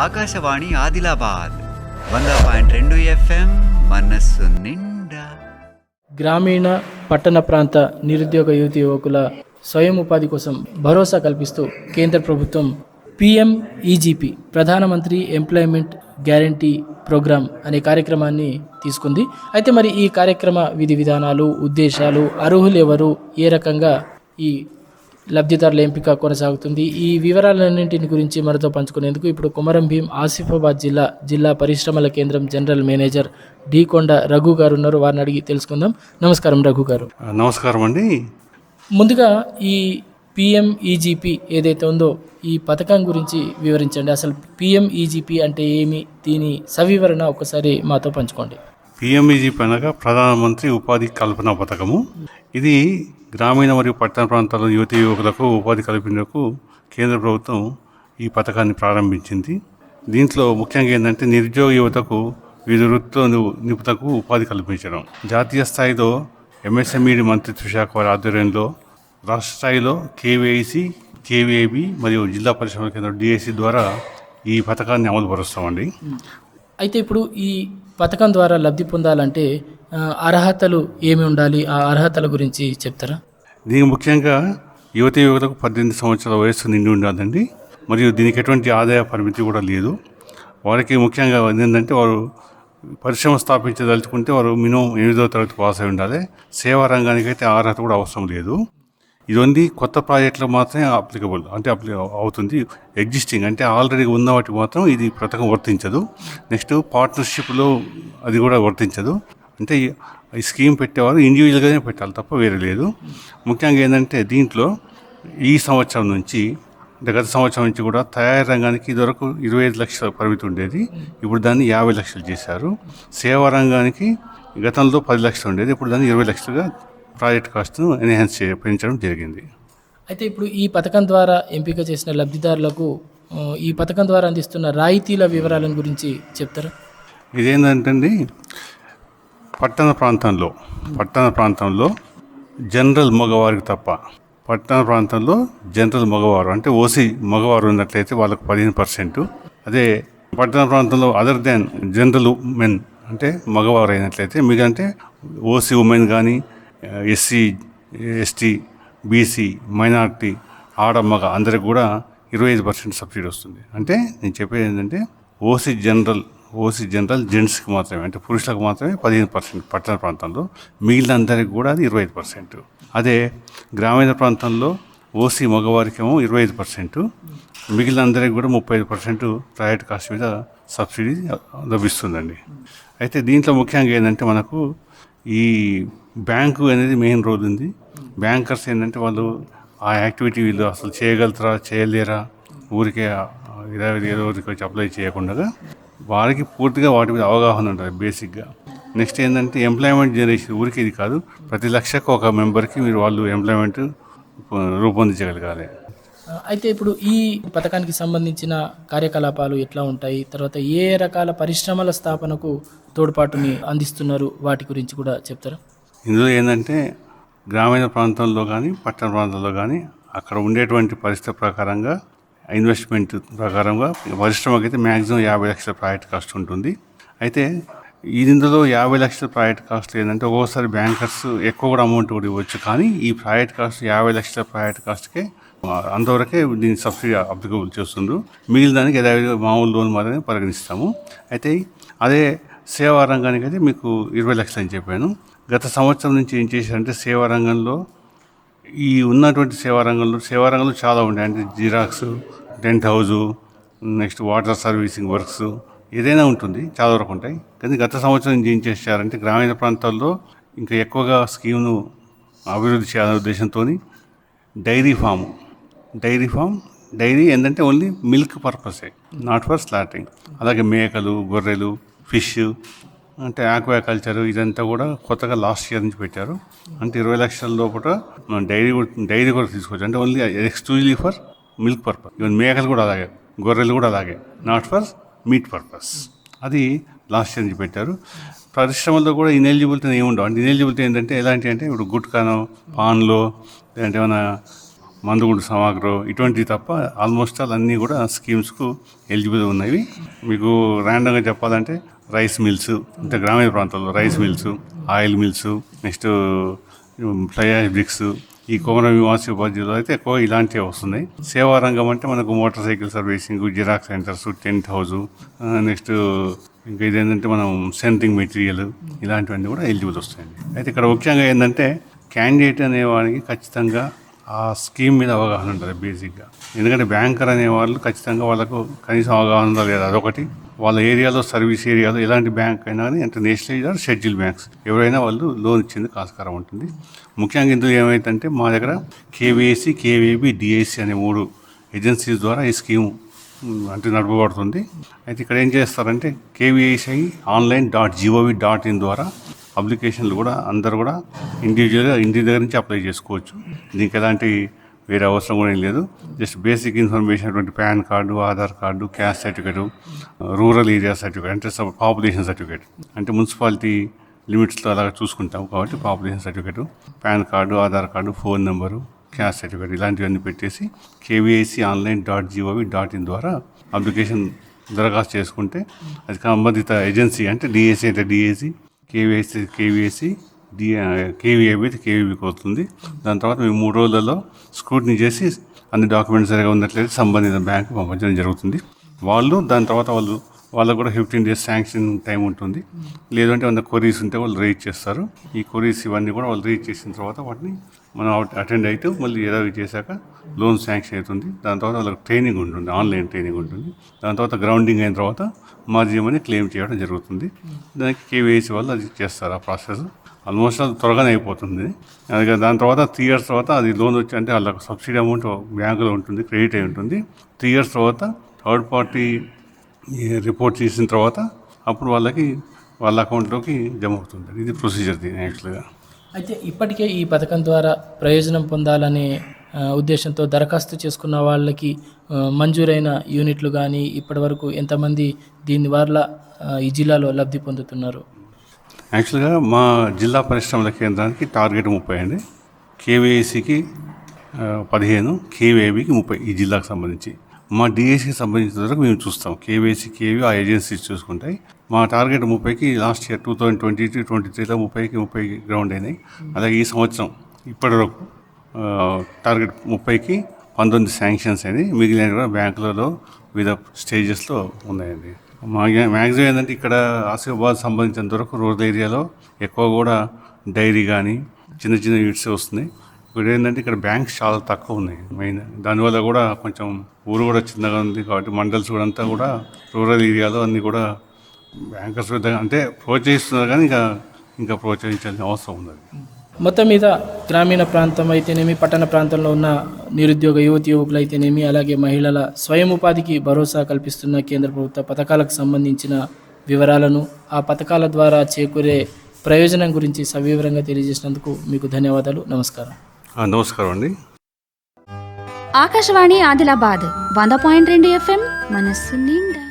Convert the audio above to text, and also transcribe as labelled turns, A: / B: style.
A: ఆకాశవాణి ఆదిలాబాద్ వంద పాయింట్ రెండు ఎఫ్ఎం మనస్సు నిండా.
B: గ్రామీణ పట్టణ ప్రాంత నిరుద్యోగ యువతి యువకుల స్వయం ఉపాధి కోసం భరోసా కల్పిస్తూ కేంద్ర ప్రభుత్వం పిఎం ఈజీపీ ప్రధానమంత్రి ఎంప్లాయ్మెంట్ గ్యారంటీ ప్రోగ్రామ్ అనే కార్యక్రమాన్ని తీసుకుంది. అయితే మరి ఈ కార్యక్రమ విధి విధానాలు ఉద్దేశాలు అర్హులు ఎవరు ఏ రకంగా ఈ లబ్ధిదారుల ఎంపిక కొనసాగుతుంది. ఈ వివరాలన్నింటిని గురించి మనతో పంచుకునేందుకు ఇప్పుడు కుమరం భీం ఆసిఫాబాద్ జిల్లా జిల్లా పరిశ్రమల కేంద్రం జనరల్ మేనేజర్ డి కొండ రఘు గారు ఉన్నారు. వారిని అడిగి తెలుసుకుందాం. నమస్కారం రఘు గారు.
C: నమస్కారం అండి.
B: ముందుగా ఈ పిఎంఈజీపీ ఏదైతే ఉందో ఈ పథకం గురించి వివరించండి. అసలు పిఎంఈజీపీ అంటే ఏమి? దీని సవివరణ ఒకసారి మాతో పంచుకోండి.
C: పిఎంఈజీ అనగా ప్రధానమంత్రి ఉపాధి కల్పన పథకము. ఇది గ్రామీణ మరియు పట్టణ ప్రాంతాల యువతి యువకులకు ఉపాధి కల్పించేందుకు కేంద్ర ప్రభుత్వం ఈ పథకాన్ని ప్రారంభించింది. దీంట్లో ముఖ్యంగా ఏంటంటే నిరుద్యోగ యువతకు వివిధ వృత్తిలో నిపుణతకు నిపుణులకు ఉపాధి కల్పించడం. జాతీయ స్థాయిలో ఎంఎస్ఎంఈడి మంత్రిత్వ శాఖ వారి ఆధ్వర్యంలో రాష్ట్ర స్థాయిలో కేవీఐసి కేవీఐబి మరియు జిల్లా పరిశ్రమల కేంద్రం డిఎస్సి ద్వారా ఈ పథకాన్ని అమలు పరుస్తామండి.
B: అయితే ఇప్పుడు ఈ పథకం ద్వారా లబ్ధి పొందాలంటే అర్హతలు ఏమి ఉండాలి? ఆ అర్హతల గురించి చెప్తారా?
C: దీనికి ముఖ్యంగా యువతి యువతకు పద్దెనిమిది సంవత్సరాల వయస్సు నిండి ఉండాలండి. మరియు దీనికి ఎటువంటి ఆదాయ పరిమితి కూడా లేదు. వారికి ముఖ్యంగా ఏంటంటే వారు పరిశ్రమ స్థాపించదలుచుకుంటే వారు మినిమం ఎనిమిదో తరగతి పాస్ అయి ఉండాలి. సేవా రంగానికి అయితే ఆ అర్హత కూడా అవసరం లేదు. ఇది ఓన్లీ కొత్త ప్రాజెక్టులకు మాత్రమే అప్లికబుల్ అంటే అప్లి అవుతుంది. ఎగ్జిస్టింగ్ అంటే ఆల్రెడీ ఉన్న వాటికి మాత్రం ఇది పథకం వర్తించదు. నెక్స్ట్ పార్ట్నర్షిప్లో అది కూడా వర్తించదు. అంటే ఈ స్కీమ్ పెట్టేవారు ఇండివిజువల్గానే పెట్టాలి తప్ప వేరే లేదు. ముఖ్యంగా ఏంటంటే దీంట్లో ఈ సంవత్సరం నుంచి అంటే గత సంవత్సరం నుంచి కూడా తయారీ రంగానికి ఇదివరకు ఇరవై ఐదు లక్షల పరిమితి ఉండేది. ఇప్పుడు దాన్ని యాభై లక్షలు చేశారు. సేవా రంగానికి గతంలో పది లక్షలు ఉండేది. ఇప్పుడు దాన్ని ఇరవై లక్షలుగా ప్రాజెక్ట్ కాస్ట్ను ఎన్హాన్స్ చే పెంచడం జరిగింది.
B: అయితే ఇప్పుడు ఈ పథకం ద్వారా ఎంపిక చేసిన లబ్ధిదారులకు ఈ పథకం ద్వారా అందిస్తున్న రాయితీల వివరాలను గురించి చెప్తారా?
C: ఇదేంటంటే పట్టణ ప్రాంతంలో పట్టణ ప్రాంతంలో జనరల్ మగవారికి తప్ప పట్టణ ప్రాంతంలో జనరల్ మగవారు అంటే ఓసీ మగవారు ఉన్నట్లయితే వాళ్ళకు పదిహేను పర్సెంట్. అదే పట్టణ ప్రాంతంలో అదర్ దాన్ జనరల్ మెన్ అంటే మగవారు అయినట్లయితే మీకు అంటే ఓసీ ఉమెన్ కానీ ఎస్సీ ఎస్టీ బీసీ మైనారిటీ ఆడ మగ అందరికి కూడా ఇరవై ఐదు పర్సెంట్ సబ్సిడీ వస్తుంది. అంటే నేను చెప్పేది ఏంటంటే ఓసీ జనరల్ ఓసీ జనరల్ జెంట్స్కి మాత్రమే అంటే పురుషులకు మాత్రమే పదిహేను పర్సెంట్ పట్టణ ప్రాంతంలో మిగిలినందరికి కూడా అది ఇరవై ఐదు పర్సెంట్. అదే గ్రామీణ ప్రాంతంలో ఓసీ మగవారికేమో ఇరవై ఐదు పర్సెంట్ మిగిలినందరికి కూడా ముప్పై ఐదు పర్సెంట్ ప్రైవేట్ కాస్ట్ మీద సబ్సిడీ లభిస్తుందండి. అయితే దీంట్లో ముఖ్యంగా ఏంటంటే మనకు ఈ బ్యాంకు అనేది మెయిన్ రోల్ ఉంది. బ్యాంకర్స్ ఏంటంటే వాళ్ళు ఆ యాక్టివిటీ వీళ్ళు అసలు చేయగలుగుతారా చేయలేరా? ఊరికే ఇరవై ఏదో ఊరికి వచ్చి అప్లై చేయకుండా వారికి పూర్తిగా వాటి మీద అవగాహన ఉంటుంది బేసిక్గా. నెక్స్ట్ ఏంటంటే ఎంప్లాయ్మెంట్ జనరేషన్ ఊరికి ఇది కాదు ప్రతి లక్షకు ఒక మెంబర్కి మీరు వాళ్ళు ఎంప్లాయ్మెంట్ రూపొందించగలగాలి.
B: అయితే ఇప్పుడు ఈ పథకానికి సంబంధించిన కార్యకలాపాలు ఎట్లా ఉంటాయి? తర్వాత ఏ రకాల పరిశ్రమల స్థాపనకు తోడ్పాటుని అందిస్తున్నారు? వాటి గురించి కూడా చెప్తారా?
C: ఇందులో ఏంటంటే గ్రామీణ ప్రాంతంలో కానీ పట్టణ ప్రాంతంలో కానీ అక్కడ ఉండేటువంటి పరిస్థితి ప్రకారంగా ఇన్వెస్ట్మెంట్ ప్రకారంగా పరిశ్రమకి అయితే మ్యాక్సిమం యాభై లక్షల ప్రాజెక్ట్ కాస్ట్ ఉంటుంది. అయితే ఇందులో యాభై లక్షల ప్రాజెక్ట్ కాస్ట్ ఏంటంటే ఒక్కోసారి బ్యాంకర్స్ ఎక్కువ కూడా అమౌంట్ కూడా ఇవ్వచ్చు. కానీ ఈ ప్రాజెక్ట్ కాస్ట్ యాభై లక్షల ప్రాజెక్ట్ కాస్ట్కే అంతవరకే దీని సబ్సిడీ అప్లికబుల్ చేస్తుండ్రు. మిగిలిన దానికి యథావిధిగా మామూలు లోన్ మాత్రమే పరిగణిస్తాము. అయితే అదే సేవా రంగానికి అయితే మీకు ఇరవై లక్షలు అని చెప్పాను. గత సంవత్సరం నుంచి ఏం చేశారంటే సేవా రంగంలో ఈ ఉన్నటువంటి సేవా రంగంలో సేవా రంగంలో చాలా ఉంటాయి అంటే xerox tent house next water servicing works ఏదైనా ఉంటుంది చాలా వరకు ఉంటాయి. కానీ గత సంవత్సరం నుంచి ఏం చేశారంటే గ్రామీణ ప్రాంతాల్లో ఇంకా ఎక్కువగా స్కీమ్ను అభివృద్ధి చేయాలనే ఉద్దేశంతో dairy farm dairy farm. Dairy ఏంటంటే ఓన్లీ మిల్క్ పర్పసే నాట్ ఫర్ స్లాటింగ్. అలాగే మేకలు గొర్రెలు ఫిష్ అంటే ఆక్వాకల్చర్ ఇదంతా కూడా కొత్తగా లాస్ట్ ఇయర్ నుంచి పెట్టారు. అంటే ఇరవై లక్షల లోపల మనం డైరీ డైరీ కూడా తీసుకోవచ్చు. అంటే only exclusively for milk purpose. Even మేకలు కూడా అలాగే గొర్రెలు కూడా అలాగే నాట్ ఫర్ మీట్ పర్పస్. అది లాస్ట్ ఇయర్ నుంచి పెట్టారు. పరిశ్రమల్లో కూడా ఇనెలిజిబిలిటీ ఏముండవు. అంటే ఇనెలిజిబిలిటీ ఏంటంటే ఎలాంటి అంటే ఇప్పుడు గుట్కానో పాన్లో లేదంటే ఏమైనా మందుగుండు సమాగ్రో ఇటువంటివి తప్ప ఆల్మోస్ట్ ఆల్ అన్నీ కూడా స్కీమ్స్కు ఎలిజిబుల్ ఉన్నవి. మీకు ర్యాండమ్గా చెప్పాలంటే రైస్ మిల్స్ అంటే గ్రామీణ ప్రాంతాల్లో rice mills oil mills next fly bricks ఈ కోమరం విమాసి ఉపాధ్యులు అయితే ఎక్కువ ఇలాంటివి వస్తున్నాయి. సేవా రంగం అంటే మనకు motor cycle servicing xerox centres tent house next ఇంకా ఇదేంటంటే మనం సెంటింగ్ మెటీరియల్ ఇలాంటివన్నీ కూడా ఎలిజిబుల్ వస్తాయండి. అయితే ఇక్కడ ముఖ్యంగా ఏంటంటే క్యాండిడేట్ అనేవాడికి ఖచ్చితంగా ఆ స్కీమ్ మీద అవగాహన ఉంటుంది బేసిక్గా. ఎందుకంటే బ్యాంకర్ అనేవాళ్ళు ఖచ్చితంగా వాళ్ళకు కనీసం అవగాహన ఉందా లేదా అదొకటి. వాళ్ళ ఏరియాలో సర్వీస్ ఏరియాలో ఎలాంటి బ్యాంక్ అయినా కానీ అంటే నేషనల్ ఆర్ షెడ్యూల్ బ్యాంక్స్. ఎవరైనా వాళ్ళు లోన్ ఇచ్చేందుకు ఆస్కారం ఉంటుంది. ముఖ్యంగా ఇందులో ఏమైందంటే మా దగ్గర కేవీఏసీ కేవీబీ డిఏసీ అనే మూడు ఏజెన్సీస్ ద్వారా ఈ స్కీమ్ అంటే నడపబడుతుంది. అయితే ఇక్కడ ఏం చేస్తారంటే KVIC online dot gov dot in ద్వారా అప్లికేషన్లు కూడా అందరు కూడా ఇండివిజువల్గా ఇంటి దగ్గర నుంచి అప్లై చేసుకోవచ్చు. దీనికి ఎలాంటి వేరే అవసరం కూడా ఏం లేదు. జస్ట్ బేసిక్ ఇన్ఫర్మేషన్ అటువంటి PAN card Aadhaar card caste certificate rural area certificate అంటే పాపులేషన్ సర్టిఫికేట్ అంటే మున్సిపాలిటీ లిమిట్స్లో అలాగ చూసుకుంటాం కాబట్టి population certificate PAN card Aadhaar card phone number caste certificate ఇలాంటివన్నీ పెట్టేసి KVIC online dot G O V dot in ద్వారా అప్లికేషన్ దరఖాస్తు చేసుకుంటే అది సంబంధిత ఏజెన్సీ అంటే డిఎస్సి అంటే DAC KVIC KVIC D KVIB అయితే కేవీబీకి వస్తుంది. దాని తర్వాత మేము మూడు రోజులలో స్క్రూటినీ చేసి అన్ని డాక్యుమెంట్స్ సరిగా ఉన్నట్లయితే సంబంధిత బ్యాంకు పంపించడం జరుగుతుంది. వాళ్ళు దాని తర్వాత వాళ్ళు వాళ్ళకు కూడా ఫిఫ్టీన్ డేస్ శాంక్షన్ టైం ఉంటుంది. లేదంటే ఏమైనా కొరీస్ ఉంటే వాళ్ళు రీచ్ చేస్తారు. ఈ కొరీస్ ఇవన్నీ కూడా వాళ్ళు రీచ్ చేసిన తర్వాత వాటిని మనం అటెండ్ అయితే మళ్ళీ ఏదో చేశాక లోన్ శాంక్షన్ అవుతుంది. దాని తర్వాత వాళ్ళకి ట్రైనింగ్ ఉంటుంది ఆన్లైన్ ట్రైనింగ్ ఉంటుంది. దాని తర్వాత గ్రౌండింగ్ అయిన తర్వాత మార్జిన్ అని క్లెయిమ్ చేయడం జరుగుతుంది. దానికి కేవీఐసీ వాళ్ళు అది చేస్తారు ఆ ప్రాసెస్ ఆల్మోస్ట్ అది త్వరగానే అయిపోతుంది. అందుకే దాని తర్వాత త్రీ ఇయర్స్ తర్వాత అది లోన్ వచ్చి అంటే వాళ్ళకి సబ్సిడీ అమౌంట్ బ్యాంకులో ఉంటుంది క్రెడిట్ అయి ఉంటుంది. త్రీ ఇయర్స్ తర్వాత థర్డ్ పార్టీ రిపోర్ట్ చేసిన తర్వాత అప్పుడు వాళ్ళకి వాళ్ళ అకౌంట్లోకి జమ అవుతుంది. ఇది ప్రొసీజర్ దీని యాక్చువల్గా
B: అయితే ఇప్పటికే ఈ పథకం ద్వారా ప్రయోజనం పొందాలనే ఉద్దేశంతో దరఖాస్తు చేసుకున్న వాళ్ళకి మంజూరైన యూనిట్లు కానీ ఇప్పటివరకు ఎంతమంది దీని వల్ల ఈ జిల్లాలో లబ్ధి పొందుతున్నారు?
C: యాక్చువల్గా మా జిల్లా పరిశ్రమల కేంద్రానికి టార్గెట్ ముప్పై అండి. కేవీఐసికి పదిహేను కేవీఐబికి ముప్పై ఈ జిల్లాకు సంబంధించి. మా డిఎస్సికి సంబంధించిన వరకు మేము చూస్తాం. కేవీఐసి కేవీ ఆ ఏజెన్సీస్ చూసుకుంటాయి. మా టార్గెట్ ముప్పైకి last year two thousand twenty two twenty త్రీలో ముప్పైకి ముప్పై గ్రౌండ్ అయినాయి. అలాగే ఈ సంవత్సరం ఇప్పటి వరకు టార్గెట్ ముప్పైకి పంతొమ్మిది శాంక్షన్స్ అయినాయి. మిగిలిన కూడా బ్యాంకులలో వివిధ స్టేజెస్లో ఉన్నాయండి. మ్యాక్సిమం ఏంటంటే ఇక్కడ ఆసిఫాబాద్ సంబంధించినంత వరకు రూరల్ ఏరియాలో ఎక్కువ కూడా డైరీ కానీ చిన్న చిన్న యూనిట్స్ వస్తున్నాయి. ఇప్పుడు ఏంటంటే ఇక్కడ బ్యాంక్స్ చాలా తక్కువ ఉన్నాయి. మెయిన్ దానివల్ల కూడా కొంచెం ఊరు కూడా చిన్నగా ఉంది కాబట్టి మండల్స్ కూడా అంతా కూడా రూరల్ ఏరియాలో అన్నీ కూడా బ్యాంకర్స్ పెద్దగా అంటే ప్రోత్సహిస్తున్నారు కానీ ఇంకా ఇంకా ప్రోత్సహించాల్సిన అవసరం ఉంది
B: మొత్తం మీద గ్రామీణ ప్రాంతం అయితేనేమి పట్టణ ప్రాంతంలో ఉన్న నిరుద్యోగ యువతి యువకులు అయితేనేమి అలాగే మహిళల స్వయం ఉపాధికి భరోసా కల్పిస్తున్న కేంద్ర ప్రభుత్వ పథకాలకు సంబంధించిన వివరాలను ఆ పథకాల ద్వారా చేకూరే ప్రయోజనం గురించి సవివరంగా తెలియజేసినందుకు మీకు ధన్యవాదాలు. నమస్కారం.
C: ఆ, నమస్కారం అండి.
D: ఆకాశవాణి ఆదిలాబాద్ వంద పాయింట్ రెండు ఎఫ్ఎం మనస్సు నిండా.